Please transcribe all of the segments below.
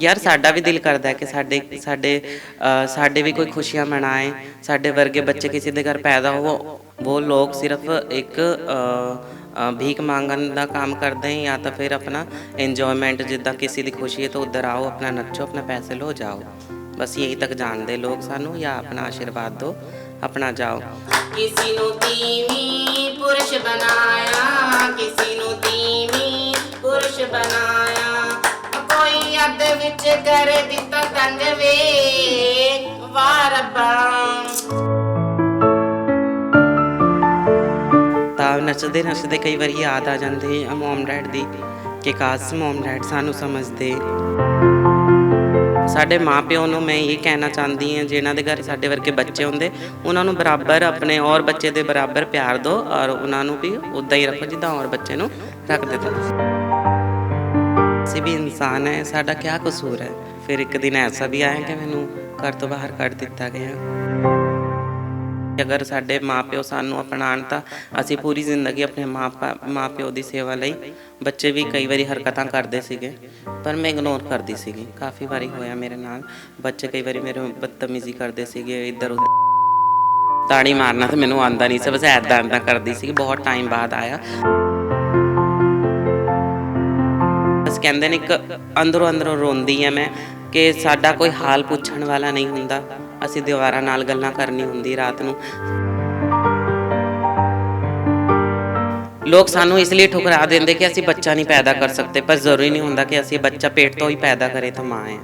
ਯਾਰ ਸਾਡਾ ਵੀ ਦਿਲ ਕਰਦਾ ਕਿ ਸਾਡੇ ਸਾਡੇ ਸਾਡੇ ਵੀ ਕੋਈ ਖੁਸ਼ੀਆਂ ਮਨਾਏ ਸਾਡੇ ਵਰਗੇ ਬੱਚੇ ਕਿਸੇ ਦੇ ਘਰ ਪੈਦਾ ਹੋ ਉਹ ਲੋਕ ਸਿਰਫ ਇੱਕ ਅ, ਭੀਖ ਮੰਗਣ ਦਾ ਕੰਮ ਕਰਦੇ ਹੈ ਜਾਂ ਤਾਂ ਫਿਰ ਆਪਣਾ ਇੰਜੋਇਮੈਂਟ ਜਿੱਦਾਂ ਕਿਸੇ ਦੀ ਖੁਸ਼ੀ ਹੈ ਤਾਂ ਉਧਰ ਆਓ ਆਪਣਾ ਨੱਚੋ ਆਪਣਾ ਪੈਸੇ ਲੋ ਜਾਓ। ਬਸ ਇਹੀ ਤੱਕ ਜਾਣਦੇ ਲੋਕ ਸਾਨੂੰ ਜਾਂ ਆਪਣਾ ਆਸ਼ੀਰਵਾਦ ਦਿਓ ਆਪਣਾ ਜਾਓ। ਕਿਸੀ ਨੂੰ ਤੀਵੀਂ ਪੁਰਸ਼ ਬਣਾਇਆ ਕਿਸੀ ਨੂੰ ਤੀਵੀਂ ਪੁਰਸ਼ ਬਣਾਇਆ। ਵਿੱਚ ਕਰ ਦਿੱਤਾ ਤੰਗ ਵੇ। ਵਾਹ ਰੱਬਾ। ਤਾਂ ਨੱਚਦੇ ਨੱਚਦੇ ਕਈ ਵਾਰੀ ਯਾਦ ਆ ਜਾਂਦੀ ਹੈ ਮਮ ਡੈਡ ਦੀ, ਕਿ ਕਾਸ਼ ਮਮ ਡੈਡ ਸਾਨੂੰ ਸਮਝਦੇ। ਸਾਡੇ ਮਾਪਿਓ ਨੂੰ ਮੈਂ ਇਹ ਕਹਿਣਾ ਚਾਹੁੰਦੀ ਹਾਂ, ਜਿਨ੍ਹਾਂ ਦੇ ਘਰ ਸਾਡੇ ਵਰਗੇ ਬੱਚੇ ਹੁੰਦੇ, ਉਹਨਾਂ ਨੂੰ ਬਰਾਬਰ ਆਪਣੇ ਔਰ ਬੱਚੇ ਦੇ ਬਰਾਬਰ ਪਿਆਰ ਦਿਓ, ਔਰ ਉਹਨਾਂ ਨੂੰ ਵੀ ਉਦਾਂ ਹੀ ਰੱਖੋ, ਜਿੱਦਾਂ ਔਰ ਬੱਚੇ ਨੂੰ ਰੱਖਦੇ ਤੁਸੀਂ ਅਸੀਂ ਵੀ ਇਨਸਾਨ ਹੈ, ਸਾਡਾ ਕੀ ਕਸੂਰ ਹੈ? ਫਿਰ ਇੱਕ ਦਿਨ ਐਸਾ ਵੀ ਆਇਆ ਕਿ ਮੈਨੂੰ ਘਰ ਤੋਂ ਬਾਹਰ ਕੱਢ ਦਿੱਤਾ ਗਿਆ। ਅਗਰ ਸਾਡੇ ਮਾਪਿਓ ਸਾਨੂੰ ਅਪਣਾਣ ਤਾਂ ਅਸੀਂ ਪੂਰੀ ਜ਼ਿੰਦਗੀ ਆਪਣੇ ਮਾਪਾ, ਮਾਪਿਓ ਦੀ ਸੇਵਾ ਲਈ ਬੱਚੇ ਵੀ ਕਈ ਵਾਰੀ ਹਰਕਤਾਂ ਕਰਦੇ ਸੀਗੇ, ਪਰ ਮੈਂ ਇਗਨੋਰ ਕਰਦੀ ਸੀਗੀ। ਕਾਫੀ ਵਾਰੀ ਹੋਇਆ ਮੇਰੇ ਨਾਲ। ਬੱਚੇ ਕਈ ਵਾਰੀ ਮੇਰੇ ਬਦਤਮੀਜ਼ੀ ਕਰਦੇ ਸੀਗੇ, ਇੱਧਰ ਉੱਧਰ। ਤਾੜੀ ਮਾਰਨਾ ਤਾਂ ਮੈਨੂੰ ਆਂਦਾ ਨਹੀਂ ਸੀ, ਬਸ ਐਦਾਂ ਐਦਾਂ ਕਰਦੀ ਸੀ ਬਹੁਤ ਟਾਈਮ ਬਾਅਦ ਆਇਆ। ਕਹਿੰਦੇ ਨੇ ਇੱਕ ਅੰਦਰੋਂ ਅੰਦਰੋਂ ਰੋਂਦੀ ਐ ਮੈਂ ਕਿ ਸਾਡਾ ਕੋਈ ਹਾਲ ਪੁੱਛਣ ਵਾਲਾ ਨਹੀਂ ਹੁੰਦਾ। ਅਸੀਂ ਦੀਵਾਰਾਂ ਨਾਲ ਗੱਲਾਂ ਕਰਨੀ ਹੁੰਦੀ ਰਾਤ ਨੂੰ। ਲੋਕ ਸਾਨੂੰ ਇਸ ਲਈ ਠੁਕਰਾ ਦਿੰਦੇ ਕਿ ਅਸੀਂ ਬੱਚਾ ਨਹੀਂ ਪੈਦਾ ਕਰ ਸਕਦੇ, ਪਰ ਜ਼ਰੂਰੀ ਨਹੀਂ ਹੁੰਦਾ ਕਿ ਅਸੀਂ ਬੱਚਾ ਪੇਟ ਤੋਂ ਹੀ ਪੈਦਾ ਕਰੇ ਤਾਂ ਮਾਂ ਹੈ।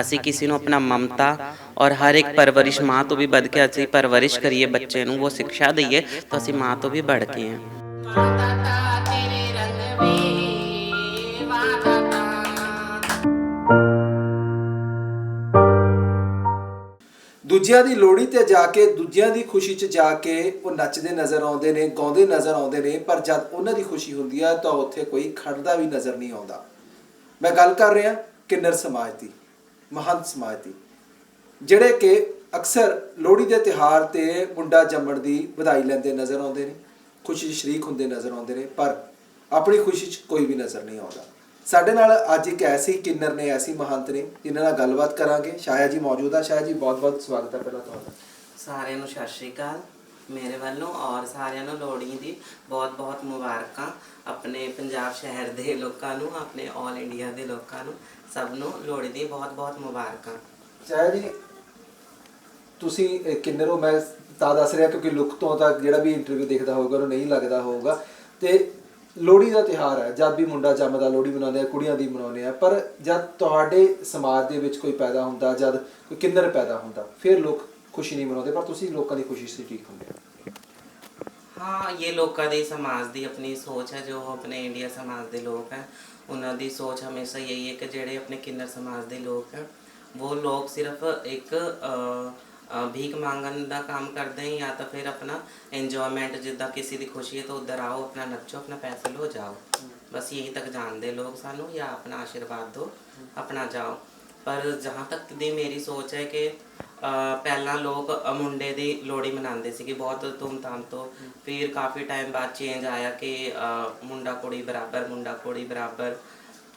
ਅਸੀਂ ਕਿਸੇ ਨੂੰ ਆਪਣਾ ਮਮਤਾ ਔਰ ਹਰ ਇੱਕ ਪਰਵਰਿਸ਼ ਮਾਂ ਤੋਂ ਵੀ ਵੱਧ ਕੇ ਅਸੀਂ ਪਰਵਰਿਸ਼ ਕਰੀਏ ਬੱਚੇ ਨੂੰ, ਉਹ ਸਿੱਖਿਆ ਦਈਏ ਤਾਂ ਅਸੀਂ ਮਾਂ ਤੋਂ ਵੀ ਵੱਧ ਕੇ ਹਾਂ। ਦੂਜਿਆਂ ਦੀ ਲੋਹੜੀ ਤੇ ਜਾ ਕੇ, ਦੂਜਿਆਂ ਦੀ ਖੁਸ਼ੀ 'ਚ ਜਾ ਕੇ ਉਹ ਨੱਚਦੇ ਨਜ਼ਰ ਆਉਂਦੇ ਨੇ, ਗਾਉਂਦੇ ਨਜ਼ਰ ਆਉਂਦੇ ਨੇ, ਪਰ ਜਦ ਉਹਨਾਂ ਦੀ ਖੁਸ਼ੀ ਹੁੰਦੀ ਆ ਤਾਂ ਉੱਥੇ ਕੋਈ ਖੜਦਾ ਵੀ ਨਜ਼ਰ ਨਹੀਂ ਆਉਂਦਾ। ਮੈਂ ਗੱਲ ਕਰ ਰਿਹਾ ਕਿੰਨਰ ਸਮਾਜ ਦੀ, ਮਹੰਤ ਸਮਾਜ ਦੀ, ਜਿਹੜੇ ਕਿ ਅਕਸਰ ਲੋਹੜੀ ਦੇ ਤਿਹਾਰ ਤੇ ਮੁੰਡਾ ਜੰਮਣ ਦੀ ਵਧਾਈ ਲੈਂਦੇ ਨਜ਼ਰ ਆਉਂਦੇ ਨੇ, ਖੁਸ਼ੀ 'ਚ ਸ਼ਰੀਕ ਹੁੰਦੇ ਨਜ਼ਰ ਆਉਂਦੇ ਨੇ, ਪਰ ਆਪਣੀ ਖੁਸ਼ੀ 'ਚ ਕੋਈ ਵੀ ਨਜ਼ਰ ਨਹੀਂ ਆਉਂਦਾ। ਸਾਡੇ ਨਾਲ ਅੱਜ ਇੱਕ ਐਸੀ ਕਿੰਨਰ ਨੇ ਐਸੀ ਮਹੰਤ ਨੇ ਜਿਨ੍ਹਾਂ ਨਾਲ ਗੱਲਬਾਤ ਕਰਾਂਗੇ। ਸ਼ਾਇਆ ਜੀ ਮੌਜੂਦ ਆ। ਸ਼ਾਇਆ ਜੀ ਬਹੁਤ-ਬਹੁਤ ਸਵਾਗਤ ਹੈ ਪਹਿਲਾਂ ਤੁਹਾਡਾ। ਸਾਰਿਆਂ ਨੂੰ ਸਤਿ ਸ਼੍ਰੀ ਅਕਾਲ। ਮੇਰੇ ਵੱਲੋਂ ਔਰ ਸਾਰਿਆਂ ਨੂੰ ਲੋਹੜੀ ਦੀ ਬਹੁਤ-ਬਹੁਤ ਮੁਬਾਰਕਾਂ ਆਪਣੇ ਪੰਜਾਬ ਸ਼ਹਿਰ ਦੇ ਲੋਕਾਂ ਨੂੰ ਆਪਣੇ 올 ਇੰਡੀਆ ਦੇ ਲੋਕਾਂ ਨੂੰ ਸਭ ਨੂੰ ਲੋਹੜੀ ਦੀ ਬਹੁਤ-ਬਹੁਤ ਮੁਬਾਰਕਾਂ। ਸ਼ਾਇਆ ਜੀ ਤੁਸੀਂ ਇਹ ਕਿੰਨਰ? ਹੋ ਮੈਂ ਤਾਂ ਦੱਸ ਰਿਹਾ ਕਿਉਂਕਿ ਲੁੱਕ ਤੋਂ ਤਾਂ ਜਿਹੜਾ ਵੀ ਇੰਟਰਵਿਊ ਦੇਖਦਾ ਹੋਊਗਾ ਉਹਨੂੰ ਨਹੀਂ ਲੱਗਦਾ ਹੋਊਗਾ। ਤੇ ਲੋਹੜੀ ਦਾ ਤਿਹਾਰ ਹੈ। ਜਦ ਵੀ ਮੁੰਡਾ ਜੰਮਦਾ ਲੋਹੜੀ ਮਨਾਉਂਦੇ ਆ ਕੁੜੀਆਂ ਦੀ ਮਨਾਉਂਦੇ ਆ। ਪਰ ਜਦ ਤੁਹਾਡੇ ਸਮਾਜ ਦੇ ਵਿੱਚ ਕੋਈ ਪੈਦਾ ਹੁੰਦਾ ਜਦ ਕੋਈ ਕਿੰਨਰ ਪੈਦਾ ਹੁੰਦਾ ਫਿਰ ਲੋਕ ਖੁਸ਼ੀ ਨਹੀਂ ਮਨਾਉਂਦੇ। ਪਰ ਤੁਸੀਂ ਲੋਕਾਂ ਦੀ ਖੁਸ਼ੀ ਸੇ ਹੁੰਦੇ ਹੋ। ਹਾਂ ਇਹ ਲੋਕਾਂ ਦੀ ਸਮਾਜ ਦੀ ਆਪਣੀ ਸੋਚ ਹੈ ਜੋ ਆਪਣੇ ਇੰਡੀਆ ਸਮਾਜ ਦੇ ਲੋਕ ਹੈ। ਉਹਨਾਂ ਦੀ ਸੋਚ ਹਮੇਸ਼ਾ ਇਹੀ ਹੈ ਕਿ ਜਿਹੜੇ ਆਪਣੇ ਕਿੰਨਰ ਸਮਾਜ ਦੇ ਲੋਕ ਹੈ ਉਹ ਲੋਕ ਸਿਰਫ ਇੱਕ ਅ, ਭੀਖ ਮੰਗਣ ਦਾ ਕੰਮ ਕਰਦੇ ਹੈ ਜਾਂ ਤਾਂ ਫਿਰ ਆਪਣਾ ਇੰਜੋਇਮੈਂਟ ਜਿੱਦਾਂ ਕਿਸੇ ਦੀ ਖੁਸ਼ੀ ਹੈ ਤਾਂ ਉੱਧਰ ਆਓ, ਆਪਣਾ ਨੱਚੋ, ਆਪਣਾ ਪੈਸੇ ਲੋ ਜਾਓ। ਬਸ ਯਹੀ ਤੱਕ ਜਾਣਦੇ ਲੋਕ ਸਾਨੂੰ ਜਾਂ ਆਪਣਾ ਆਸ਼ੀਰਵਾਦ ਦਿਓ, ਆਪਣਾ ਜਾਓ। ਪਰ ਜਹਾਂ ਤੱਕ ਦੀ ਮੇਰੀ ਸੋਚ ਹੈ ਕਿ ਪਹਿਲਾਂ ਲੋਕ ਮੁੰਡੇ ਦੀ ਲੋਹੜੀ ਮਨਾਉਂਦੇ ਸੀਗੇ, ਬਹੁਤ ਧੂਮਧਾਮ ਤੋਂ। ਫਿਰ ਕਾਫੀ ਟਾਈਮ ਬਾਅਦ ਚੇਂਜ ਆਇਆ ਕਿ ਮੁੰਡਾ ਕੁੜੀ ਬਰਾਬਰ, ਮੁੰਡਾ ਕੁੜੀ ਬਰਾਬਰ।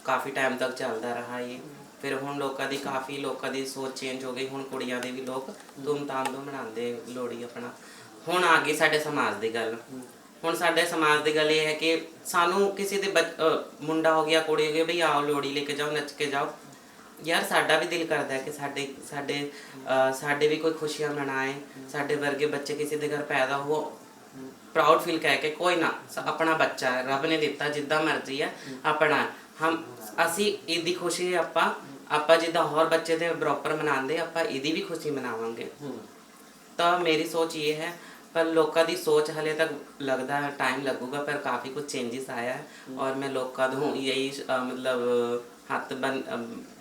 ਕਾਫੀ ਟਾਈਮ ਤੱਕ ਚੱਲਦਾ ਰਹਾ ਇਹ। ਫਿਰ ਹੁਣ ਲੋਕਾਂ ਦੀ ਕਾਫੀ ਲੋਕਾਂ ਦੀ ਸੋਚ ਚੇਂਜ ਹੋ ਗਈ, ਹੁਣ ਕੁੜੀਆਂ ਦੇ ਵੀ ਲੋਕ ਧੂਮਧਾਮ ਤੋਂ ਮਨਾਉਂਦੇ ਲੋਹੜੀ ਆਪਣਾ। ਹੁਣ ਆ ਗਈ ਸਾਡੇ ਸਮਾਜ ਦੀ ਗੱਲ। ਹੁਣ ਸਾਡੇ ਸਮਾਜ ਦੀ ਗੱਲ ਇਹ ਹੈ ਕਿ ਸਾਨੂੰ ਕਿਸੇ ਦੇ ਬੱਚ- ਮੁੰਡਾ ਹੋ ਗਿਆ, ਕੁੜੀ ਹੋ ਗਈ ਭਈ ਆਓ ਲੋਹੜੀ ਲੈ ਕੇ ਜਾਓ, ਨੱਚ ਕੇ ਜਾਓ। ਯਾਰ ਸਾਡਾ ਵੀ ਦਿਲ ਕਰਦਾ ਕਿ ਸਾਡੇ ਸਾਡੇ ਸਾਡੇ ਵੀ ਕੋਈ ਖੁਸ਼ੀਆਂ ਮਨਾਏ, ਸਾਡੇ ਵਰਗੇ ਬੱਚੇ ਕਿਸੇ ਦੇ ਘਰ ਪੈਦਾ ਹੋ। ਪ੍ਰਾਊਡ ਫੀਲ ਕਹਿ ਕੇ ਕੋਈ ਨਾ ਆਪਣਾ ਬੱਚਾ ਹੈ, ਰੱਬ ਨੇ ਦਿੱਤਾ, ਜਿੱਦਾਂ ਮਰਜ਼ੀ ਹੈ, ਆਪਣਾ। ਹਮ ਅਸੀਂ ਇਹਦੀ ਖੁਸ਼ੀ ਆਪਾਂ ਆਪਾਂ ਜਿੱਦਾਂ ਹੋਰ ਬੱਚੇ ਦੇ ਬਰਾਬਰ ਮਨਾਉਂਦੇ ਆਪਾਂ ਇਹਦੀ ਵੀ ਖੁਸ਼ੀ ਮਨਾਵਾਂਗੇ। ਤਾਂ ਮੇਰੀ ਸੋਚ ਇਹ ਹੈ ਪਰ ਲੋਕਾਂ ਦੀ ਸੋਚ ਹਲੇ ਤੱਕ ਲੱਗਦਾ ਹੈ ਟਾਈਮ ਲੱਗੂਗਾ ਪਰ ਕਾਫੀ ਕੁਝ ਚੇਂजेस ਆਇਆ ਹੈ। ਔਰ ਮੈਂ ਲੋਕਾਂ ਨੂੰ ਅ, ਮਤਲਬ ਹੱਥ ਬਨ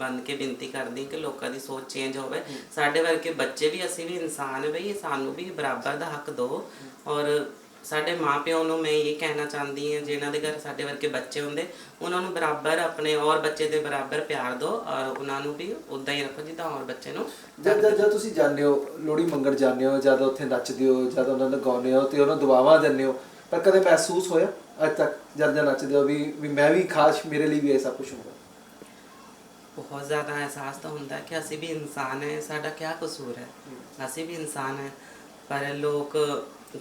ਬੰਨ ਕੇ ਬੇਨਤੀ ਕਰਦੀ ਕਿ ਲੋਕਾਂ ਦੀ ਸੋਚ ਚੇਂਜ ਹੋਵੇ। ਸਾਡੇ ਵਰਗੇ ਬੱਚੇ ਵੀ ਅਸੀਂ ਵੀ ਇਨਸਾਨ ਹੈ ਬਈ ਸਾਨੂੰ ਵੀ ਬਰਾਬਰ ਦਾ ਹੱਕ ਦਿਓ। ਔਰ ਸਾਡੇ ਮਾਪਿਓ ਨੂੰ ਮੈਂ ਇਹ ਕਹਿਣਾ ਚਾਹੁੰਦੀ ਹਾਂ ਜਿਨ੍ਹਾਂ ਦੇ ਘਰ ਸਾਡੇ ਵਰਗੇ ਬੱਚੇ ਹੁੰਦੇ ਉਹਨਾਂ ਨੂੰ ਬਰਾਬਰ ਆਪਣੇ ਔਰ ਬੱਚੇ ਦੇ ਬਰਾਬਰ ਪਿਆਰ ਦਿਓ ਔਰ ਉਹਨਾਂ ਨੂੰ ਵੀ ਉਦਾਂ ਹੀ ਰੱਖੋ ਜਿੱਦਾਂ ਔਰ ਬੱਚੇ ਨੂੰ ਜਦ ਜਦ ਜਦ ਤੁਸੀਂ ਜਾਂਦੇ ਹੋ ਲੋਹੜੀ ਮੰਗਣ ਜਾਂਦੇ ਹੋ ਜਦ ਉੱਥੇ ਨੱਚਦੇ ਹੋ ਜਦ ਉਹਨਾਂ ਨੂੰ ਗਾਉਂਦੇ ਹੋ ਤੇ ਉਹਨਾਂ ਦੁਆਵਾਂ ਦਿੰਦੇ ਹੋ ਪਰ ਕਦੇ ਮਹਿਸੂਸ ਹੋਇਆ ਅੱਜ ਤੱਕ ਜਦ ਜਦ ਨੱਚਦੇ ਹੋ ਵੀ ਵੀ ਮੈਂ ਵੀ ਖਾਸ ਮੇਰੇ ਲਈ ਵੀ ਐਸਾ ਕੁਝ ਹੁੰਦਾ? ਬਹੁਤ ਜ਼ਿਆਦਾ ਅਹਿਸਾਸ ਤਾਂ ਹੁੰਦਾ ਕਿ ਅਸੀਂ ਵੀ ਇਨਸਾਨ ਹੈ ਸਾਡਾ ਕੀ ਕਸੂਰ ਹੈ। ਅਸੀਂ ਵੀ ਇਨਸਾਨ ਹੈ ਪਰ ਲੋਕ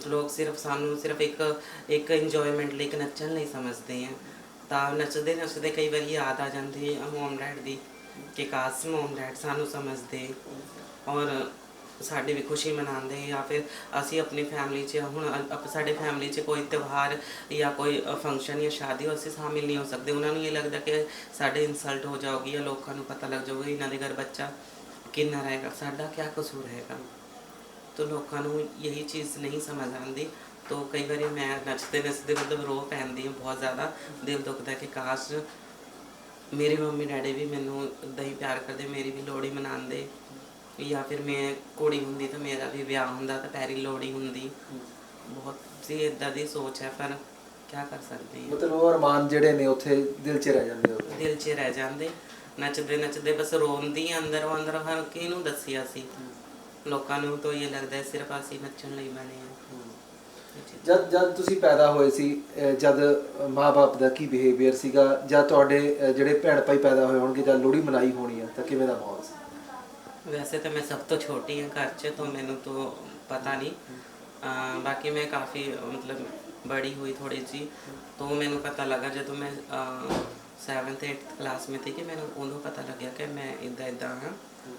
ਲੋਕ ਸਿਰਫ ਸਾਨੂੰ ਸਿਰਫ ਇੱਕ ਇੱਕ ਇੰਜੋਇਮੈਂਟ ਲਈ, ਇੱਕ ਨੱਚਣ ਲਈ ਸਮਝਦੇ ਆ। ਤਾਂ ਨੱਚਦੇ ਨੱਚਦੇ ਕਈ ਵਾਰੀ ਯਾਦ ਆ ਜਾਂਦੀ ਹੈ ਮੋਮ ਡੈਡ ਦੀ ਕਿ ਕਾਸ਼ ਮੋਮ ਡੈਡ ਸਾਨੂੰ ਸਮਝਦੇ। ਔਰ ਸਾਡੀ ਵੀ ਖੁਸ਼ੀ ਮਨਾਉਂਦੇ ਜਾਂ ਫਿਰ ਅਸੀਂ ਆਪਣੀ ਫੈਮਿਲੀ 'ਚ ਹੁਣ ਸਾਡੇ ਫੈਮਿਲੀ 'ਚ ਕੋਈ ਤਿਉਹਾਰ ਜਾਂ ਕੋਈ ਫੰਕਸ਼ਨ ਜਾਂ ਸ਼ਾਦੀ ਹੋ ਅਸੀਂ ਸ਼ਾਮਿਲ ਨਹੀਂ ਹੋ ਸਕਦੇ। ਉਹਨਾਂ ਨੂੰ ਇਹ ਲੱਗਦਾ ਕਿ ਸਾਡੇ ਇਨਸਲਟ ਹੋ ਜਾਊਗੀ ਜਾਂ ਲੋਕਾਂ ਨੂੰ ਪਤਾ ਲੱਗ ਜਾਊਗਾ, ਇਹਨਾਂ ਦੇ ਘਰ ਬੱਚਾ ਕਿੰਨਾ ਰਹੇਗਾ, ਸਾਡਾ ਕੀ ਕਸੂਰ ਹੈਗਾ ਤੋ ਲੋਕਾਂ ਨੂੰ ਯਹੀ ਚੀਜ਼ ਨਹੀਂ ਸਮਝ ਆਉਂਦੀ। ਤੋ ਕਈ ਵਾਰੀ ਮੈਂ ਨੱਚਦੇ ਨੱਚਦੇ ਮਤਲਬ ਰੋ ਪੈਂਦੀ ਹਾਂ ਬਹੁਤ ਜ਼ਿਆਦਾ। ਦਿਲ ਦੁਖਦਾ ਕਿ ਕਾਸ਼ ਮੇਰੇ ਮੰਮੀ ਡੈਡੀ ਵੀ ਮੈਨੂੰ ਏਦਾਂ ਹੀ ਪਿਆਰ ਕਰਦੇ ਮੇਰੀ ਵੀ ਲੋਹੜੀ ਮਨਾਉਂਦੇ। ਜਾਂ ਫਿਰ ਮੈਂ ਕੁੜੀ ਹੁੰਦੀ ਤਾਂ ਮੇਰਾ ਵੀ ਵਿਆਹ ਹੁੰਦਾ ਤਾਂ ਪੈਰੀ ਲੋਹੜੀ ਹੁੰਦੀ। ਬਹੁਤ ਸੀ ਇਦਾਂ ਦੀ ਸੋਚ ਹੈ ਪਰ ਕੀ ਕਰ ਸਕਦੇ ਹਾਂ। ਮਤਲਬ ਉਹ ਅਰਮਾਨ ਜਿਹੜੇ ਨੇ ਉੱਥੇ ਦਿਲ 'ਚ ਰਹਿ ਜਾਂਦੇ ਉਹ ਦਿਲ 'ਚ ਰਹਿ ਜਾਂਦੇ। ਨੱਚਦੇ ਨੱਚਦੇ ਬਸ ਰੋਂਦੀ ਅੰਦਰੋਂ ਅੰਦਰ ਹਰ ਕਿਹਨੂੰ ਦੱਸਿਆ ਸੀ। ਲੋਕਾਂ ਨੂੰ ਤਾਂ ਇਹ ਲੱਗਦਾ ਸਿਰਫ ਅਸੀਂ ਨੱਚਣ ਲਈ ਬਣੇ ਹਾਂ। ਜਦ ਜਦ ਤੁਸੀਂ ਪੈਦਾ ਹੋਏ ਸੀ ਜਦ ਮਾਪੇ ਦਾ ਕੀ ਬਿਹੇਵੀਅਰ ਸੀਗਾ ਜਾਂ ਤੁਹਾਡੇ ਜਿਹੜੇ ਭੈਣ ਭਾਈ ਪੈਦਾ ਹੋਏ ਹੋਣਗੇ ਜਾਂ ਲੋਹੜੀ ਮਨਾਈ ਹੋਣੀ ਆ ਤਾਂ ਕਿਵੇਂ ਦਾ ਮਾਹੌਲ ਸੀ? ਵੈਸੇ ਤਾਂ ਮੈਂ ਸਭ ਤੋਂ ਛੋਟੀ ਹਾਂ ਘਰ 'ਚ ਤਾਂ ਮੈਨੂੰ ਤਾਂ ਪਤਾ ਨਹੀਂ। ਬਾਕੀ ਮੈਂ ਕਾਫੀ ਮਤਲਬ ਬੜੀ ਹੋਈ ਥੋੜੀ ਜੀ ਤਾਂ ਮੈਨੂੰ ਪਤਾ ਲੱਗਾ ਜਦੋਂ ਮੈਂ 7th 8th ਕਲਾਸ ਮੇਂ ਥੀ ਕਿ ਮੈਨੂੰ ਉਹਨੂੰ ਪਤਾ ਲੱਗਿਆ ਕਿ ਮੈਂ ਇਦਾਂ ਇਦਾਂ ਹਾਂ।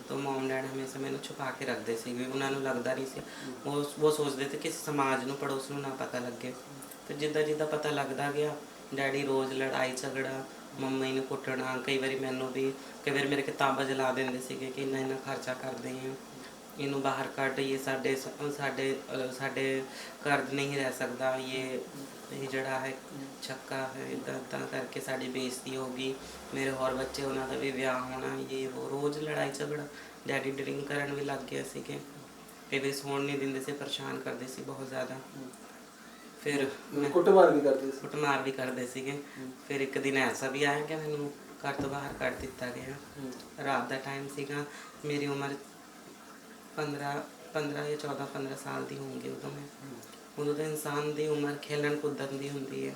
ਤਾਂ ਮਮ ਡੈਡ ਹਮੇਸ਼ਾ ਮੈਨੂੰ ਛੁਪਾ ਕੇ ਰੱਖਦੇ ਸੀਗੇ, ਉਹਨਾਂ ਨੂੰ ਲੱਗਦਾ ਨਹੀਂ ਸੀ। ਉਹ ਉਹ ਸੋਚਦੇ ਸੀ ਕਿ ਸਮਾਜ ਨੂੰ, ਪੜੋਸ ਨੂੰ ਨਾ ਪਤਾ ਲੱਗੇ। ਤੇ ਜਿੱਦਾਂ ਜਿੱਦਾਂ ਪਤਾ ਲੱਗਦਾ ਗਿਆ, ਡੈਡੀ ਰੋਜ਼ ਲੜਾਈ, ਝਗੜਾ, ਮੰਮੀ ਨੂੰ ਕੁੱਟਣਾ, ਕਈ ਵਾਰੀ ਮੈਨੂੰ ਵੀ, ਕਈ ਵਾਰੀ ਮੇਰੇ ਕਿਤਾਬਾਂ ਜਲਾ ਦਿੰਦੇ ਸੀਗੇ ਕਿ ਇੰਨਾ ਇੰਨਾ ਖਰਚਾ ਕਰਦੇ ਆ। ਇਹਨੂੰ ਬਾਹਰ ਕੱਢ, ਇਹ ਸਾਡੇ ਸ- ਸਾਡੇ ਸਾਡੇ ਘਰ ਨਹੀਂ ਰਹਿ ਸਕਦਾ, ਇਹ ਇਹ ਜਿਹੜਾ ਹੈ ਚੱਕਾ ਹੈ ਇਦਾਂ ਤਾਂ ਕਰਕੇ ਸਾਡੀ ਬੇਇੱਜ਼ਤੀ ਹੋਗੀ ਮੇਰੇ ਹੋਰ ਬੱਚੇ ਉਹਨਾਂ ਦਾ ਵੀ ਵਿਆਹ ਹੋਣਾ ਇਹ ਉਹ ਰੋਜ਼ ਲੜਾਈ ਝਗੜਾ। ਡੈਡੀ ਡਰਿੰਕ ਕਰਨ ਵੀ ਲੱਗ ਗਏ ਸੀਗੇ। ਕਈ ਵਾਰੀ ਸੌਣ ਨਹੀਂ ਦਿੰਦੇ ਸੀ ਪਰੇਸ਼ਾਨ ਕਰਦੇ ਸੀ ਬਹੁਤ ਜ਼ਿਆਦਾ। ਫਿਰ ਮੈਂ ਕੁੱਟਮਾਰ ਵੀ ਕਰਦੇ ਸੀ। ਕੁੱਟਮਾਰ ਵੀ ਕਰਦੇ ਸੀਗੇ। ਫਿਰ ਇੱਕ ਦਿਨ ਐਸਾ ਵੀ ਆਇਆ ਕਿ ਮੈਨੂੰ ਘਰ ਤੋਂ ਬਾਹਰ ਕੱਢ ਦਿੱਤਾ ਗਿਆ। ਰਾਤ ਦਾ ਟਾਈਮ ਸੀਗਾ। ਮੇਰੀ ਉਮਰ 15 15 ਜਾਂ 14 15 ਸਾਲ ਦੀ ਹੋਊਗੀ ਉਦੋਂ ਮੈਂ। ਉਦੋਂ ਤਾਂ ਇਨਸਾਨ ਦੀ ਉਮਰ ਖੇਲਣ ਕੁੱਦਣ ਦੀ ਹੁੰਦੀ ਹੈ।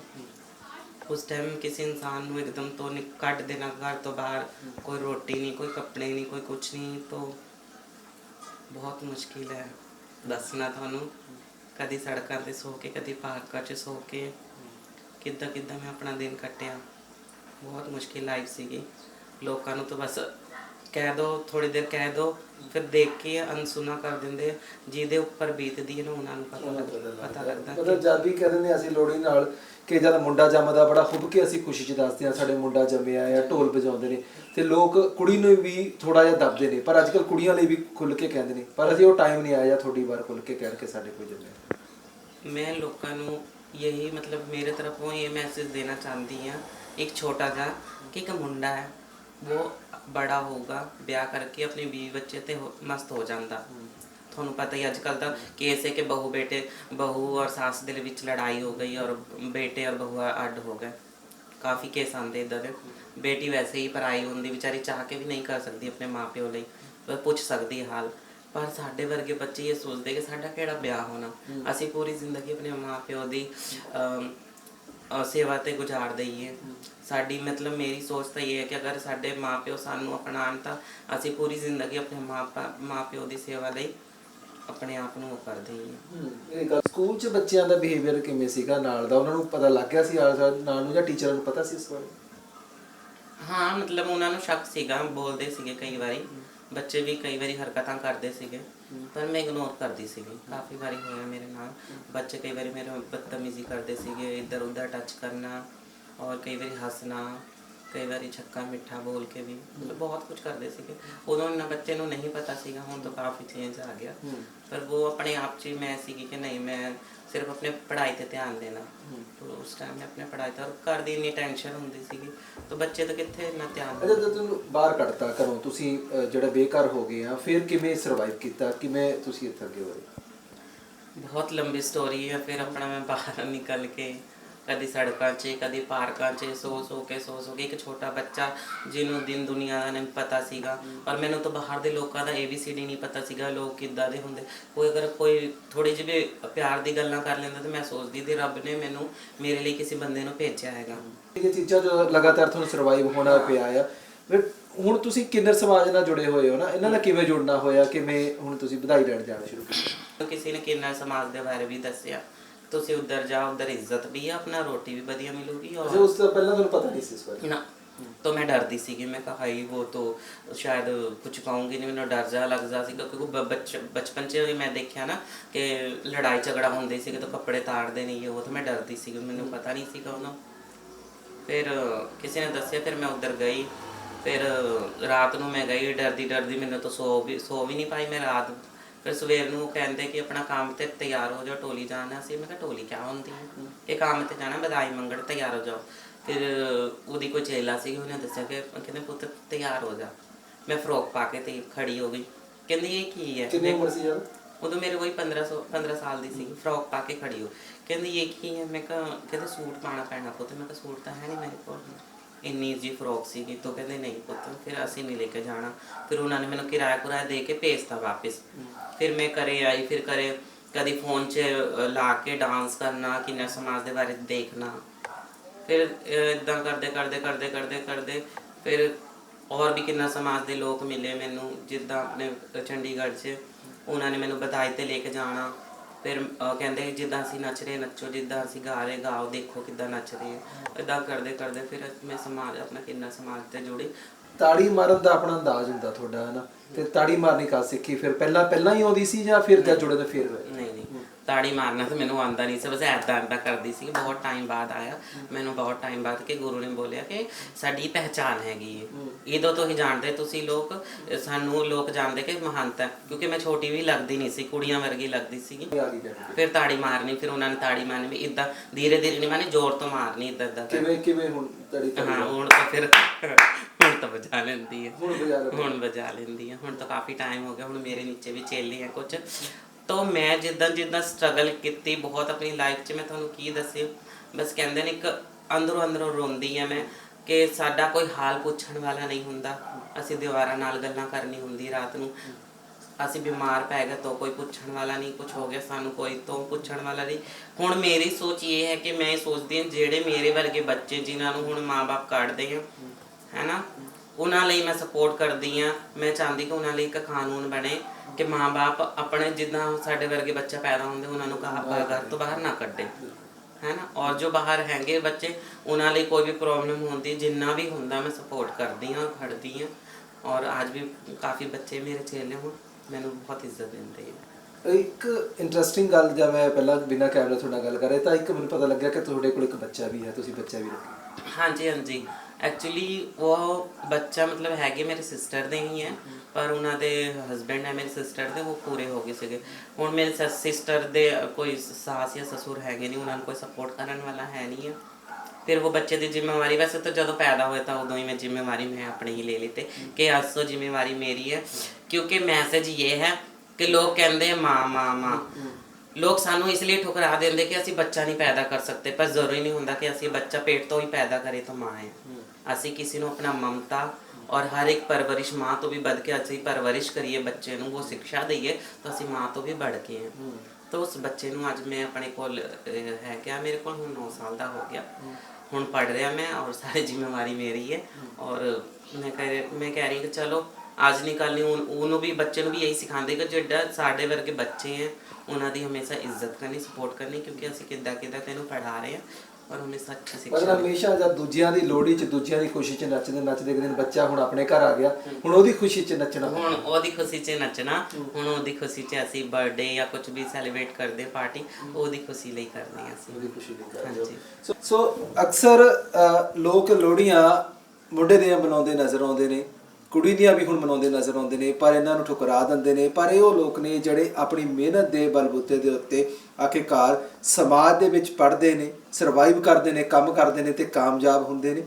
ਉਸ ਟਾਈਮ ਕਿਸੇ ਇਨਸਾਨ ਨੂੰ ਇੱਕਦਮ ਤੋਂ ਕੱਢ ਦੇਣਾ, ਘਰ ਤੋਂ ਬਾਹਰ ਕੋਈ ਰੋਟੀ ਨਹੀਂ, ਕੋਈ ਕੱਪੜੇ ਨਹੀਂ, ਕੋਈ ਕੁਝ ਨਹੀਂ ਤਾਂ ਬਹੁਤ ਮੁਸ਼ਕਿਲ ਹੈ। ਦੱਸਣਾ ਤੁਹਾਨੂੰ, ਕਦੀ ਸੜਕਾਂ ਤੇ ਸੋ ਕੇ, ਕਦੀ ਪਾਰਕਾਂ 'ਚ ਸੋ ਕੇ ਕਿੱਦਾਂ ਕਿੱਦਾਂ ਮੈਂ ਆਪਣਾ ਦਿਨ ਕੱਟਿਆ। ਬਹੁਤ ਮੁਸ਼ਕਿਲ ਲਾਈਫ ਸੀਗੀ। ਲੋਕਾਂ ਨੂੰ ਤਾਂ ਬਸ ਕਹਿ ਦੋ ਥੋੜੀ ਦੇਰ ਕਹਿ ਦੋ ਫਿਰ ਦੇਖ ਕੇ ਅਨਸੁਣਾ ਕਰ ਦਿੰਦੇ ਜਿਹਦੇ ਉੱਪਰ ਬੀਤਦੀ ਹੈ ਨਾ ਉਹਨਾਂ ਨੂੰ ਪਤਾ ਲੱਗ ਪਤਾ ਲੱਗਦਾ ਮਤਲਬ ਕਿ ਜਦ ਵੀ ਕਹਿੰਦੇ ਨੇ ਅਸੀਂ ਲੋਹੜੀ ਨਾਲ ਕਿ ਜਦ ਮੁੰਡਾ ਜੰਮਦਾ ਬੜਾ ਖੁੱਬ ਕੇ ਅਸੀਂ ਖੁਸ਼ੀ 'ਚ ਦੱਸਦੇ ਹਾਂ ਸਾਡੇ ਮੁੰਡਾ ਜੰਮਿਆ ਜਾਂ ਢੋਲ ਵਜਾਉਂਦੇ ਨੇ ਤੇ ਲੋਕ ਕੁੜੀ ਨੂੰ ਵੀ ਥੋੜਾ ਜਿਹਾ ਦੱਬਦੇ ਨੇ ਪਰ ਅੱਜਕੱਲ ਕੁੜੀਆਂ ਲਈ ਵੀ ਖੁੱਲ ਕੇ ਕਹਿੰਦੇ ਨੇ ਪਰ ਅਸੀਂ ਉਹ ਟਾਈਮ ਨਹੀਂ ਆਇਆ ਜਾਂ ਤੁਹਾਡੀ ਵਾਰ ਖੁੱਲ ਕੇ ਕਹਿ ਕੇ ਸਾਡੇ ਕੋਈ ਜੰਮਿਆ मैं लोगों ਨੂੰ यही मतलब मेरे तरफों ये मैसेज देना चाहती हैं एक छोटा सा कि एक मुंडा है ਉਹ ਬੜਾ ਹੋਊਗਾ ਵਿਆਹ ਕਰਕੇ ਆਪਣੀ ਬੀਵੀ ਬੱਚੇ ਤੇ ਮਸਤ ਹੋ ਜਾਂਦਾ ਤੁਹਾਨੂੰ ਪਤਾ ਹੀ ਅੱਜ ਕੱਲ ਦਾ ਕੇਸ ਹੈ ਕਿ ਬਹੂ ਬੇਟੇ ਬਹੂ ਔਰ ਸਾਸ ਦੇ ਵਿੱਚ ਲੜਾਈ ਹੋ ਗਈ ਔਰ ਬੇਟੇ ਔਰ ਬਹੂਆ ਅੱਡ ਹੋ ਗਏ ਕਾਫੀ ਕੇਸ ਆਉਂਦੇ ਇਦਾਂ ਦੇ ਬੇਟੀ ਵੈਸੇ ਹੀ ਪਰਾਈ ਹੁੰਦੀ ਵਿਚਾਰੀ ਚਾਹ ਕੇ ਵੀ ਨਹੀਂ ਕਰ ਸਕਦੀ ਆਪਣੇ ਮਾਪਿਓ ਲਈ ਪਰ ਪੁੱਛ ਸਕਦੀ ਹਾਲ ਪਰ ਸਾਡੇ ਵਰਗੇ ਬੱਚੇ ਇਹ ਸੋਚਦੇ ਕਿ ਸਾਡਾ ਕਿਹੜਾ ਵਿਆਹ ਹੋਣਾ ਅਸੀਂ ਪੂਰੀ ਜ਼ਿੰਦਗੀ ਆਪਣੇ ਮਾਪਿਓ ਦੀ ਅਮ, ਸੇਵਾ ਤੇ ਗੁਜ਼ਾਰ ਦਈਏ। ਸਾਡੀ ਮਤਲਬ ਮੇਰੀ ਸੋਚ ਤਾਂ ਇਹ ਹੈ ਕਿ ਅਗਰ ਸਾਡੇ ਮਾਪਿਓ ਸਾਨੂੰ ਅਪਣਾਉਣ ਤਾਂ ਅਸੀਂ ਪੂਰੀ ਜ਼ਿੰਦਗੀ ਆਪਣੇ ਮਾਪਾ ਮਾਪਿਓ ਦੀ ਸੇਵਾ ਲਈ ਆਪਣੇ ਆਪ ਨੂੰ ਉਹ ਕਰ ਦਈਏ ਇਹ ਗੱਲ ਸਕੂਲ 'ਚ ਬੱਚਿਆਂ ਦਾ ਬਿਹੇਵੀਅਰ ਕਿਵੇਂ ਸੀਗਾ ਨਾਲ ਦਾ? ਉਹਨਾਂ ਨੂੰ ਪਤਾ ਲੱਗ ਗਿਆ ਸੀ ਨਾਲ ਨੂੰ ਜਾਂ ਟੀਚਰਾਂ ਨੂੰ ਪਤਾ ਸੀ ਇਸ ਬਾਰੇ? ਹਾਂ ਮਤਲਬ ਉਹਨਾਂ ਨੂੰ ਸ਼ੱਕ ਸੀਗਾ ਬੋਲਦੇ ਸੀਗੇ ਕਈ ਵਾਰੀ। ਬੱਚੇ ਵੀ ਕਈ ਵਾਰੀ ਹਰਕਤਾਂ ਕਰਦੇ ਸੀਗੇ ਪਰ ਮੈਂ ਇਗਨੋਰ ਕਰਦੀ ਸੀਗੀ। ਕਾਫੀ ਵਾਰੀ ਹੋਇਆ ਮੇਰੇ ਨਾਲ। ਬੱਚੇ ਕਈ ਵਾਰੀ ਮੇਰੇ ਬਦਤਮੀਜ਼ੀ ਕਰਦੇ ਸੀਗੇ ਇੱਧਰ ਉੱਧਰ ਟੱਚ ਕਰਨਾ ਔਰ ਕਈ ਵਾਰੀ ਹੱਸਣਾ ਕਈ ਵਾਰੀ ਛੱਕਾ ਮਿੱਠਾ ਬੋਲ ਕੇ ਵੀ ਮਤਲਬ ਬਹੁਤ ਕੁਝ ਕਰਦੇ ਸੀਗੇ। ਉਦੋਂ ਇਹਨਾਂ ਬੱਚੇ ਨੂੰ ਨਹੀਂ ਪਤਾ ਸੀਗਾ ਹੁਣ ਤਾਂ ਕਾਫੀ ਚੇਂਜ ਆ ਗਿਆ। ਪਰ ਉਹ ਆਪਣੇ ਆਪ 'ਚ ਮੈਂ ਸੀਗੀ ਕਿ ਨਹੀਂ ਮੈਂ ਸਿਰਫ ਆਪਣੇ ਪੜ੍ਹਾਈ ਤੇ ਧਿਆਨ ਦੇਣਾ। ਤਾਂ ਉਸ ਟਾਈਮ ਮੈਂ ਆਪਣੇ ਪੜ੍ਹਾਈ ਤੇ ਔਰ ਘਰ ਦੀ ਇੰਨੀ ਟੈਨਸ਼ਨ ਹੁੰਦੀ ਸੀਗੀ। ਤਾਂ ਬੱਚੇ ਤਾਂ ਕਿੱਥੇ ਇੰਨਾ ਧਿਆਨ ਅੱਛਾ ਜਦੋਂ ਤੁਹਾਨੂੰ ਬਾਹਰ ਕੱਢਤਾ ਘਰੋਂ ਤੁਸੀਂ ਅਹ, ਜਿਹੜਾ ਬੇਘਰ ਹੋ ਗਏ ਆ ਫਿਰ ਕਿਵੇਂ ਸਰਵਾਈਵ ਕੀਤਾ? ਕਿਵੇਂ ਤੁਸੀਂ ਇੱਥੇ ਅੱਗੇ ਵਧੇ ਬਹੁਤ ਲੰਬੀ ਸਟੋਰੀ ਹੈ ਫਿਰ ਆਪਣਾ ਮੈਂ ਬਾਹਰ ਨਿਕਲ ਕੇ ਕਦੀ ਸੜਕਾਂ 'ਚ ਕਦੀ ਪਾਰਕਾਂ 'ਚ ਸੋ ਸੋ ਕੇ ਸੋ ਸੋ ਕੇ ਇੱਕ ਛੋਟਾ ਬੱਚਾ ਜਿਹਨੂੰ ਦਿਨ ਦੁਨੀਆ ਦਾ ਨਹੀਂ ਪਤਾ ਸੀਗਾ। ਔਰ ਮੈਨੂੰ ਤਾਂ ਬਾਹਰ ਦੇ ਲੋਕਾਂ ਦਾ ABCD ਨਹੀਂ ਪਤਾ ਸੀਗਾ ਲੋਕ ਕਿੱਦਾਂ ਦੇ ਹੁੰਦੇ। ਕੋਈ ਅਗਰ ਕੋਈ ਥੋੜੀ ਜਿਹੀ ਪਿਆਰ ਦੀ ਗੱਲਾਂ ਕਰ ਲੈਂਦਾ ਤਾਂ ਮੈਂ ਸੋਚਦੀ ਤੇ ਰੱਬ ਨੇ ਮੈਨੂੰ ਮੇਰੇ ਲਈ ਕਿਸੇ ਬੰਦੇ ਨੂੰ ਭੇਜਿਆ ਹੈਗਾ। ਇਹ ਚੀਜ਼ਾਂ ਜੋ ਲਗਾਤਾਰ ਤੁਹਾਨੂੰ ਸਰਵਾਈਵ ਹੋਣਾ ਪਿਆ ਆ। ਫਿਰ ਹੁਣ ਤੁਸੀਂ ਕਿੰਨਰ ਸਮਾਜ ਨਾਲ ਜੁੜੇ ਹੋਏ ਹੋ ਨਾ? ਇਹਨਾਂ ਨਾਲ ਕਿਵੇਂ ਜੁੜਨਾ ਹੋਇਆ? ਕਿਵੇਂ ਹੁਣ ਤੁਸੀਂ ਵਧਾਈ ਲੈਣ ਜਾਣਾ ਸ਼ੁਰੂ ਕੀਤਾ? ਕਿਸੇ ਨੇ ਕਿੰਨਾ ਸਮਾਜ ਦੇ ਬਾਰੇ ਵੀ ਦੱਸਿਆ। ਤੁਸੀਂ ਉੱਧਰ ਜਾਓ ਉੱਧਰ ਇੱਜ਼ਤ ਵੀ ਹੈ ਆਪਣਾ ਰੋਟੀ ਵੀ ਵਧੀਆ ਮਿਲੂਗੀ ਅੱਛਾ ਔਰ ਉਸ ਤੋਂ ਪਹਿਲਾਂ ਤੁਹਾਨੂੰ ਪਤਾ ਨਹੀਂ ਸੀ ਇਸ ਬਾਰੇ ਨਾ तो मैं डरती सी कि मैं कहा हाई वो तो शायद कुछ कहूँगी नहीं ਮੈਨੂੰ ਡਰ ਜਾ ਲੱਗਦਾ ਸੀ ਕਿਉਂਕਿ ਉਹ ਬ- ਬਚ ਬਚਪਨ 'ਚ ਵੀ ਮੈਂ ਦੇਖਿਆ ਨਾ ਕਿ ਲੜਾਈ ਝਗੜਾ ਹੁੰਦੇ ਸੀ ਤਾਂ ਕੱਪੜੇ ਤਾੜਦੇ ਨਹੀਂ ਉਹ ਤਾਂ ਮੈਂ ਡਰਦੀ ਸੀ ਮੈਨੂੰ ਪਤਾ ਨਹੀਂ ਸੀਗਾ ਉਦੋਂ ਫਿਰ ਕਿਸੇ ਨੇ ਦੱਸਿਆ ਫਿਰ ਮੈਂ ਉੱਧਰ ਗਈ ਫਿਰ ਰਾਤ ਨੂੰ ਮੈਂ ਗਈ ਡਰਦੀ ਡਰਦੀ ਮੈਨੂੰ ਤਾਂ ਸੋ ਵੀ ਸੋ ਵੀ ਨਹੀਂ ਪਾਈ ਮੈਂ ਰਾਤ ਫਿਰ ਸਵੇਰ ਨੂੰ ਉਹ ਕਹਿੰਦੇ ਕਿ ਆਪਣਾ ਕੰਮ ਤੇ ਤਿਆਰ ਹੋ ਜਾਓ ਟੋਲੀ ਜਾਣਾ ਸੀ। ਮੈਂ ਕਿਹਾ ਟੋਲੀ ਕਿਆ ਹੁੰਦੀ ਹੈ ਇਹ ਕੰਮ ਤੇ ਜਾਣਾ ਬਧਾਈ ਮੰਗਣ ਤਿਆਰ ਹੋ ਜਾਓ। ਫਿਰ ਉਹਦੀ ਕੋਈ ਚੇਲਾ ਸੀ ਉਹਨੇ ਦੱਸਿਆ ਕਿ ਕਹਿੰਦੇ ਪੁੱਤ ਤਿਆਰ ਹੋ ਜਾ। ਮੈਂ ਫਰੋਕ ਪਾ ਕੇ ਤੇ ਖੜੀ ਹੋ ਗਈ। ਕਹਿੰਦੀ ਇਹ ਕੀ ਹੈ? ਕਿੰਨੀ ਉਮਰ ਸੀ ਜਦ ਉਦੋਂ ਮੇਰੇ ਕੋਈ 15 ਸੌ 15 ਸਾਲ ਦੀ ਸੀ। ਫਰੋਕ ਪਾ ਕੇ ਖੜੀ ਹੋ। ਕਹਿੰਦੀ ਇਹ ਕੀ ਹੈ? ਮੈਂ ਕਿਹਾ ਕਹਿੰਦੇ ਸੂਟ ਪਾਣਾ ਪੈਣਾ ਪੁੱਤ। ਮੈਂ ਕਿਹਾ ਸੂਟ ਤਾਂ ਹੈ ਨਹੀਂ ਮੇਰੇ ਕੋਲ। ਇੰਨੀ ਜੀ ਫਰੋਕ ਸੀਗੀ, ਤਾਂ ਕਹਿੰਦੇ ਨਹੀਂ ਪੁੱਤ, ਫਿਰ ਅਸੀਂ ਨਹੀਂ ਲੈ ਕੇ ਜਾਣਾ। ਫਿਰ ਉਹਨਾਂ ਨੇ ਮੈਨੂੰ ਕਿਰਾਇਆ ਕੁਰਾਇਆ ਦੇ ਕੇ ਭੇਜਤਾ ਵਾਪਸ। ਫਿਰ ਮੈਂ ਕਰੇ ਆਈ, ਫਿਰ ਕਰੇ ਕਦੀ ਫੋਨ 'ਚ ਲਾ ਕੇ ਡਾਂਸ ਕਰਨਾ, ਕਿੰਨਾ ਸਮਾਜ ਦੇ ਬਾਰੇ ਦੇਖਣਾ। ਫਿਰ ਇਦਾਂ ਕਰਦੇ ਕਰਦੇ ਕਰਦੇ ਕਰਦੇ ਕਰਦੇ, ਫਿਰ ਹੋਰ ਵੀ ਕਿੰਨਾ ਸਮਾਜ ਦੇ ਲੋਕ ਮਿਲੇ ਮੈਨੂੰ, ਜਿੱਦਾਂ ਆਪਣੇ ਚੰਡੀਗੜ੍ਹ 'ਚ। ਉਹਨਾਂ ਨੇ ਮੈਨੂੰ ਬਧਾਈ ਤੇ ਲੈ ਕੇ ਜਾਣਾ। ਫਿਰ ਅਹ, ਕਹਿੰਦੇ ਜਿੱਦਾਂ ਅਸੀਂ ਨੱਚ ਰਹੇ ਨੱਚੋ ਜਿੱਦਾਂ ਅਸੀਂ ਗਾ ਰਹੇ ਗਾਓ ਦੇਖੋ ਕਿੱਦਾਂ ਨੱਚ ਰਹੇ ਆ ਇਦਾਂ ਕਰਦੇ ਕਰਦੇ ਫਿਰ ਮੈਂ ਸਮਾਜ ਆਪਣਾ ਕਿੰਨਾ ਸਮਾਜ ਤੇ ਜੁੜੀ। ਤਾੜੀ ਮਾਰਨ ਦਾ ਆਪਣਾ ਅੰਦਾਜ਼ ਹੁੰਦਾ ਤੁਹਾਡਾ ਹੈ ਨਾ ਤੇ ਤਾੜੀ ਮਾਰਨੀ ਕਾ ਸਿੱਖੀ? ਫਿਰ ਪਹਿਲਾਂ ਪਹਿਲਾਂ ਹੀ ਆਉਂਦੀ ਸੀ ਜਾਂ ਫਿਰ ਜਦ ਜੁੜੇ ਤਾਂ ਫਿਰ ਹੋਏ? ਨਹੀਂ ਤਾੜੀ ਮਾਰਨਾ ਤਾਂ ਮੈਨੂੰ ਆਂਦਾ ਨਹੀਂ ਸੀ ਬਸ ਐਦਾਂ ਐਦਾਂ ਕਰਦੀ ਸੀ। ਬਹੁਤ ਟਾਈਮ ਬਾਅਦ ਆਇਆ। ਮੈਨੂੰ ਬਹੁਤ ਟਾਈਮ ਬਾਅਦ ਕਿ ਗੁਰੂ ਨੇ ਬੋਲਿਆ ਕਿ ਸਾਡੀ ਪਹਿਚਾਨ ਹੈਗੀ ਹੈ। ਇਦੋਂ ਤੋਂ ਹੀ ਜਾਣਦੇ ਤੁਸੀਂ ਲੋਕ ਸਾਨੂੰ ਲੋਕ ਜਾਣਦੇ ਕਿ ਮਹੰਤ ਹੈ ਕਿਉਂਕਿ ਮੈਂ ਛੋਟੀ ਵੀ ਲੱਗਦੀ ਨਹੀਂ ਸੀ ਕੁੜੀਆਂ ਵਰਗੀ ਲੱਗਦੀ ਸੀ। ਫਿਰ ਤਾੜੀ ਮਾਰਨੀ ਫਿਰ ਉਹਨਾਂ ਨੇ ਤਾੜੀ ਮਾਰਨੀ ਵੀ ਇਦਾਂ ਧੀਰੇ ਧੀਰੇ ਨਹੀਂ ਮਾਰਨੀ ਜ਼ੋਰ ਤੋਂ ਮਾਰਨੀ ਇਦਾਂ ਇਦਾਂ। ਕਿਵੇਂ ਕਿਵੇਂ ਹੁਣ ਤੜੀ ਹਾਂ ਹੁਣ ਤਾਂ ਫਿਰ ਹੁਣ ਤਾਂ ਵਜਾ ਲੈਂਦੀ ਹੈ। ਹੁਣ ਬਜਾ ਲੈਂਦੀ ਹੁਣ ਵਜਾ ਲੈਂਦੀ ਹੈ। ਹੁਣ ਤਾਂ ਕਾਫੀ ਟਾਈਮ ਹੋ ਗਿਆ ਹੁਣ ਮੇਰੇ ਨੀਚੇ ਵੀ ਚੇਲੇ ਆ ਕੁਝ ਤਾਂ ਮੈਂ ਜਿੱਦਾਂ ਜਿੱਦਾਂ ਸਟਰਗਲ ਕੀਤੀ ਬਹੁਤ ਆਪਣੀ ਲਾਈਫ 'ਚ, ਮੈਂ ਤੁਹਾਨੂੰ ਕੀ ਦੱਸਿਆ ਬਸ ਕਹਿੰਦੇ ਨੇ ਇੱਕ ਅੰਦਰੋਂ ਅੰਦਰੋਂ ਰੋਂਦੀ ਆ ਮੈਂ ਕਿ ਸਾਡਾ ਕੋਈ ਹਾਲ ਪੁੱਛਣ ਵਾਲਾ ਨਹੀਂ ਹੁੰਦਾ। ਅਸੀਂ ਦੀਵਾਰਾਂ ਨਾਲ ਗੱਲਾਂ ਕਰਨੀ ਹੁੰਦੀ ਰਾਤ ਨੂੰ। ਅਸੀਂ ਬਿਮਾਰ ਪੈ ਗਏ ਤਾਂ ਕੋਈ ਪੁੱਛਣ ਵਾਲਾ ਨਹੀਂ ਕੁਝ ਹੋ ਗਿਆ ਸਾਨੂੰ ਕੋਈ ਤੋਂ ਪੁੱਛਣ ਵਾਲਾ ਨਹੀਂ। ਹੁਣ ਮੇਰੀ ਸੋਚ ਇਹ ਹੈ ਕਿ ਮੈਂ ਇਹ ਸੋਚਦੀ ਹਾਂ ਜਿਹੜੇ ਮੇਰੇ ਵਰਗੇ ਬੱਚੇ ਜਿਨ੍ਹਾਂ ਨੂੰ ਹੁਣ ਮਾਪੇ ਕੱਢਦੇ ਆ ਹੈਨਾ ਉਹਨਾਂ ਲਈ ਮੈਂ ਸਪੋਰਟ ਕਰਦੀ ਆ ਮੈਂ ਚਾਹੁੰਦੀ ਕਿ ਉਹਨਾਂ ਲਈ ਇੱਕ ਕਾਨੂੰਨ ਬਣੇ। ਕਿ ਮਾਪੇ ਆਪਣੇ ਜਿੱਦਾਂ ਸਾਡੇ ਵਰਗੇ ਬੱਚਾ ਪੈਦਾ ਹੁੰਦੇ ਉਹਨਾਂ ਨੂੰ ਕਹਾ ਘਰ ਤੋਂ ਬਾਹਰ ਨਾ ਕੱਢੇ। ਹੈਨਾ? ਔਰ ਜੋ ਬਾਹਰ ਹੈਗੇ ਬੱਚੇ ਉਹਨਾਂ ਲਈ ਕੋਈ ਵੀ ਪ੍ਰੋਬਲਮ ਹੁੰਦੀ ਜਿੰਨਾ ਵੀ ਹੁੰਦਾ ਮੈਂ ਸਪੋਰਟ ਕਰਦੀ ਆ ਖੜਦੀ ਆ ਔਰ ਅੱਜ ਵੀ ਕਾਫੀ ਬੱਚੇ ਮੇਰੇ ਚੇਲੇ ਹੁਣ ਮੈਨੂੰ ਬਹੁਤ ਇੱਜ਼ਤ ਦਿੰਦੇ ਆ। ਇੱਕ ਇੰਟਰਸਟਿੰਗ ਗੱਲ ਜਦ ਮੈਂ ਪਹਿਲਾਂ ਬਿਨਾਂ ਕੈਮਰਾ ਤੁਹਾਡੇ ਗੱਲ ਕਰ ਰਿਹਾ ਤਾਂ ਇੱਕ ਮੈਨੂੰ ਪਤਾ ਲੱਗਿਆ ਕਿ ਤੁਹਾਡੇ ਕੋਲ ਇੱਕ ਬੱਚਾ ਵੀ ਹੈ ਤੁਸੀਂ ਬੱਚਾ ਵੀ ਰੱਖਿਆ। ਹਾਂਜੀ ਹਾਂਜੀ। ਐਕਚੁਅਲੀ ਉਹ ਬੱਚਾ ਮਤਲਬ ਹੈਗੇ ਮੇਰੇ ਸਿਸਟਰ ਦੇ ਹੀ ਹੈ ਪਰ ਉਹਨਾਂ ਦੇ ਹਸਬੰਡ ਹੈ ਮੇਰੇ ਸਿਸਟਰ ਦੇ ਉਹ ਪੂਰੇ ਹੋ ਗਏ ਸੀਗੇ ਹੁਣ ਮੇਰੇ ਸਿਸਟਰ ਦੇ ਕੋਈ ਸਾਸ ਜਾਂ ਸਸੁਰ ਹੈਗੇ ਨਹੀਂ ਉਹਨਾਂ ਨੂੰ ਕੋਈ ਸਪੋਰਟ ਕਰਨ ਵਾਲਾ ਹੈ ਨਹੀਂ ਹੈ ਫਿਰ ਉਹ ਬੱਚੇ ਦੀ ਜ਼ਿੰਮੇਵਾਰੀ ਵੈਸੇ ਤਾਂ ਜਦੋਂ ਪੈਦਾ ਹੋਇਆ ਤਾਂ ਉਦੋਂ ਹੀ ਮੈਂ ਜ਼ਿੰਮੇਵਾਰੀ ਮੈਂ ਆਪਣੀ ਹੀ ਲੈ ਲਈ ਤੇ ਕਿ ਅੱਜ ਤੋਂ ਜ਼ਿੰਮੇਵਾਰੀ ਮੇਰੀ ਹੈ ਕਿਉਂਕਿ ਮੈਸੇਜ ਇਹ ਹੈ ਕਿ ਲੋਕ ਕਹਿੰਦੇ ਮਾਂ ਮਾਂ ਮਾਂ ਲੋਕ ਸਾਨੂੰ ਇਸ ਲਈ ਠੁਕਰਾ ਦਿੰਦੇ ਕਿ ਅਸੀਂ ਬੱਚਾ ਨਹੀਂ ਪੈਦਾ ਕਰ ਸਕਦੇ ਪਰ ਜ਼ਰੂਰੀ ਨਹੀਂ ਹੁੰਦਾ ਕਿ ਅਸੀਂ ਬੱਚਾ ਪੇਟ ਤੋਂ ਹੀ ਪੈਦਾ ਕਰੇ ਤਾਂ ਮਾਂ ਹੈ ਅਸੀਂ ਕਿਸੇ ਨੂੰ ਆਪਣਾ ਮਮਤਾ ਔਰ ਹਰ ਇੱਕ ਪਰਵਰਿਸ਼ ਮਾਂ ਤੋਂ ਵੀ ਵੱਧ ਕੇ ਅਸੀਂ ਪਰਵਰਿਸ਼ ਕਰੀਏ ਬੱਚੇ ਨੂੰ ਉਹ ਸਿੱਖਿਆ ਦਈਏ ਤਾਂ ਅਸੀਂ ਮਾਂ ਤੋਂ ਵੀ ਵੱਧ ਕੇ ਹਾਂ। ਤਾਂ ਉਸ ਬੱਚੇ ਨੂੰ ਅੱਜ ਮੈਂ ਆਪਣੇ ਕੋਲ ਹੈ ਕਿ ਮੇਰੇ ਕੋਲ ਹੁਣ 9 ਸਾਲ ਦਾ ਹੋ ਗਿਆ। ਹੁਣ ਪੜ ਰਿਹਾ ਮੈਂ ਔਰ ਸਾਰੀ ਜ਼ਿੰਮੇਵਾਰੀ ਮੇਰੀ ਹੈ। ਔਰ ਮੈਂ ਕਹਿ ਮੈਂ ਕਹਿ ਰਹੀ ਕਿ ਚਲੋ ਅੱਜ ਨਹੀਂ ਕੱਲ ਨਹੀਂ ਉਹਨ- ਉਹਨੂੰ ਵੀ ਬੱਚੇ ਨੂੰ ਵੀ ਇਹੀ ਸਿਖਾਉਂਦੇ ਕਿ ਜਿਹੜਾ ਸਾਡੇ ਵਰਗੇ ਬੱਚੇ ਹੈ ਉਹਨਾਂ ਦੀ ਹਮੇਸ਼ਾ ਇੱਜ਼ਤ ਕਰਨੀ ਸਪੋਰਟ ਕਰਨੀ ਕਿਉਂਕਿ ਅਸੀਂ ਕਿੱਦਾਂ ਕਿੱਦਾਂ ਤੈਨੂੰ ਪੜ੍ਹਾ ਰਹੇ ਹਾਂ। ਹਮੇਸ਼ਾ ਅੱਛੀ ਮਗਰ ਸਿੱਖਿਆ ਹਮੇਸ਼ਾ ਜਦ ਦੂਜਿਆਂ ਦੀ ਲੋਹੜੀ 'ਚ ਦੂਜਿਆਂ ਦੀ ਖੁਸ਼ੀ 'ਚ ਨੱਚਦੇ ਨੱਚਦੇ ਇੱਕ ਦਿਨ ਬੱਚਾ ਹੁਣ ਆਪਣੇ ਘਰ ਆ ਗਿਆ ਹੁਣ ਉਹਦੀ ਖੁਸ਼ੀ 'ਚ ਨੱਚਣਾ। ਹੁਣ ਉਹਦੀ ਖੁਸ਼ੀ 'ਚ ਨੱਚਣਾ ਹੁਣ ਉਹਦੀ ਖੁਸ਼ੀ 'ਚ ਅਸੀਂ ਬਰਥਡੇ ਜਾਂ ਕੁਝ ਵੀ ਸੈਲੀਬ੍ਰੇਟ ਕਰਦੇ ਪਾਰਟੀ ਉਹਦੀ ਖੁਸ਼ੀ ਲਈ ਕਰਨੀ ਆ ਅਸੀਂ। ਉਹਦੀ ਖੁਸ਼ੀ ਲਈ ਕਰਦੇ ਹੋ। ਹਾਂਜੀ। ਸੋ- ਸੋ ਅਕਸਰ ਅ, ਲੋਕ ਲੋਹੜੀਆਂ ਮੁੰਡੇ ਦੀਆਂ ਮਨਾਉਂਦੇ ਨਜ਼ਰ ਆਉਂਦੇ ਨੇ। ਕੁੜੀ ਦੀਆਂ ਵੀ ਹੁਣ ਮਨਾਉਂਦੇ ਨਜ਼ਰ ਆਉਂਦੇ ਨੇ, ਪਰ ਇਹਨਾਂ ਨੂੰ ਠੁਕਰਾ ਦਿੰਦੇ ਨੇ, ਪਰ ਇਹ ਉਹ ਲੋਕ ਨੇ ਜਿਹੜੇ ਆਪਣੀ ਮਿਹਨਤ ਦੇ ਬਲਬੂਤੇ ਦੇ ਉੱਤੇ ਆਖਿਰਕਾਰ ਸਮਾਜ ਦੇ ਵਿੱਚ ਪੜ੍ਹਦੇ ਨੇ ਸਰਵਾਈਵ ਕਰਦੇ ਨੇ, ਕੰਮ ਕਰਦੇ ਨੇ ਤੇ ਕਾਮਯਾਬ ਹੁੰਦੇ ਨੇ।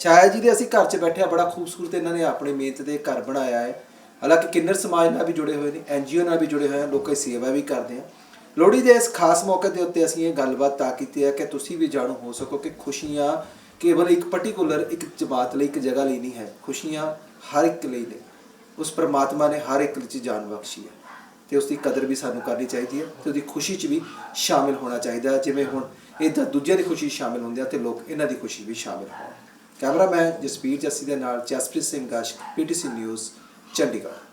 ਛਾਇਆ ਜੀ ਦੇ ਅਸੀਂ ਘਰ 'ਚ ਬੈਠੇ ਆ ਬੜਾ ਖੂਬਸੂਰਤ ਇਹਨਾਂ ਨੇ ਆਪਣੀ ਮਿਹਨਤ ਦੇ ਘਰ ਬਣਾਇਆ ਹੈ। ਹਾਲਾਂਕਿ ਕਿੰਨਰ ਸਮਾਜ ਨਾਲ ਵੀ ਜੁੜੇ ਹੋਏ ਨੇ ਐਨਜੀਓ ਨਾਲ ਵੀ ਜੁੜੇ ਹੋਏ ਆ ਲੋਕਾਂ ਦੀ ਸੇਵਾ ਵੀ ਕਰਦੇ ਆ। ਲੋਹੜੀ ਦੇ ਇਸ ਖਾਸ ਮੌਕੇ ਦੇ ਉੱਤੇ ਅਸੀਂ ਇਹ ਗੱਲਬਾਤ ਤਾਂ ਕੀਤੀ ਹੈ ਕਿ ਤੁਸੀਂ ਵੀ ਜਾਣੂ ਹੋ ਸਕੋ ਕਿ ਖੁਸ਼ੀਆਂ ਕੇਵਲ ਇੱਕ ਪਾਰਟਿਕੂਲਰ ਇੱਕ ਜਮਾਤ ਲਈ ਇੱਕ ਜਗ੍ਹਾ ਲਈ ਨਹੀਂ ਹੈ, ਖੁਸ਼ੀਆਂ ਹਰ ਇੱਕ ਲਈ ਨੇ ਉਸ ਪ੍ਰਮਾਤਮਾ ਨੇ ਹਰ ਇੱਕ ਵਿੱਚ ਜਾਨ ਬਖਸ਼ੀ ਹੈ। ਤੇ ਉਸ ਦੀ ਕਦਰ ਵੀ ਸਾਨੂੰ ਕਰਨੀ ਚਾਹੀਦੀ ਹੈ ਤੇ ਉਹਦੀ ਖੁਸ਼ੀ 'ਚ ਵੀ ਸ਼ਾਮਿਲ ਹੋਣਾ ਚਾਹੀਦਾ ਹੈ। ਜਿਵੇਂ ਹੁਣ ਇਹ ਤਾਂ ਦੂਜਿਆਂ ਦੀ ਖੁਸ਼ੀ ਸ਼ਾਮਿਲ ਹੁੰਦੇ ਆ ਤੇ ਲੋਕ ਇਹਨਾਂ ਦੀ ਖੁਸ਼ੀ ਵੀ ਸ਼ਾਮਿਲ ਹੋਣ। ਕੈਮਰਾਮੈਨ ਜਸਪੀਰ ਜੱਸੀ ਦੇ ਨਾਲ ਜਸਪ੍ਰੀਤ ਸਿੰਘ ਗਸ਼ ਪੀਟੀਸੀ ਨਿਊਜ਼, ਚੰਡੀਗੜ੍ਹ।